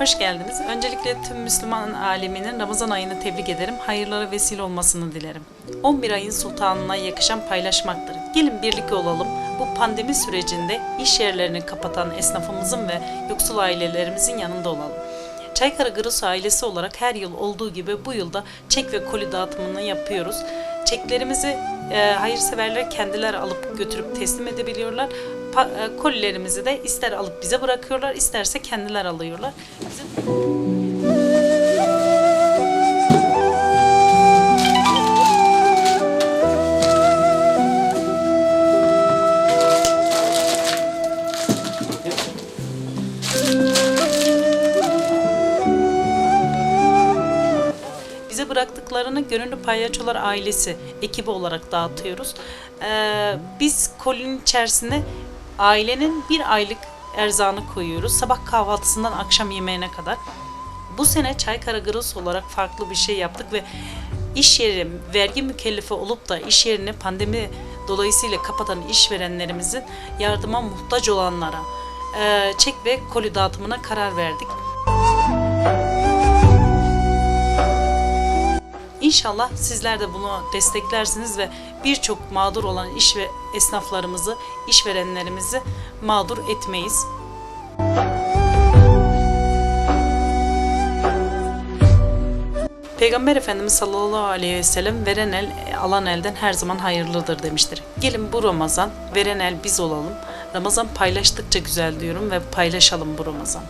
hoş geldiniz. Öncelikle tüm Müslüman aleminin Ramazan ayını tebrik ederim. Hayırlara vesile olmasını dilerim. 11 ayın sultanına yakışan paylaşmaktır. Gelin birlikte olalım. Bu pandemi sürecinde iş yerlerini kapatan esnafımızın ve yoksul ailelerimizin yanında olalım. Çaykara Gırısı ailesi olarak her yıl olduğu gibi bu yılda çek ve koli dağıtımını yapıyoruz. Çeklerimizi e, hayırseverler kendiler alıp götürüp teslim edebiliyorlar. Pa- e, kolilerimizi de ister alıp bize bırakıyorlar, isterse kendiler alıyorlar. Bizim bize bıraktıklarını Gönüllü Palyaçolar ailesi ekibi olarak dağıtıyoruz. Ee, biz kolinin içerisine ailenin bir aylık erzağını koyuyoruz. Sabah kahvaltısından akşam yemeğine kadar. Bu sene Çaykara Gırıs olarak farklı bir şey yaptık ve iş yeri vergi mükellefi olup da iş yerini pandemi dolayısıyla kapatan işverenlerimizin yardıma muhtaç olanlara e, çek ve koli dağıtımına karar verdik. İnşallah sizler de bunu desteklersiniz ve birçok mağdur olan iş ve esnaflarımızı, işverenlerimizi mağdur etmeyiz. Peygamber Efendimiz sallallahu aleyhi ve sellem veren el alan elden her zaman hayırlıdır demiştir. Gelin bu Ramazan veren el biz olalım. Ramazan paylaştıkça güzel diyorum ve paylaşalım bu Ramazan.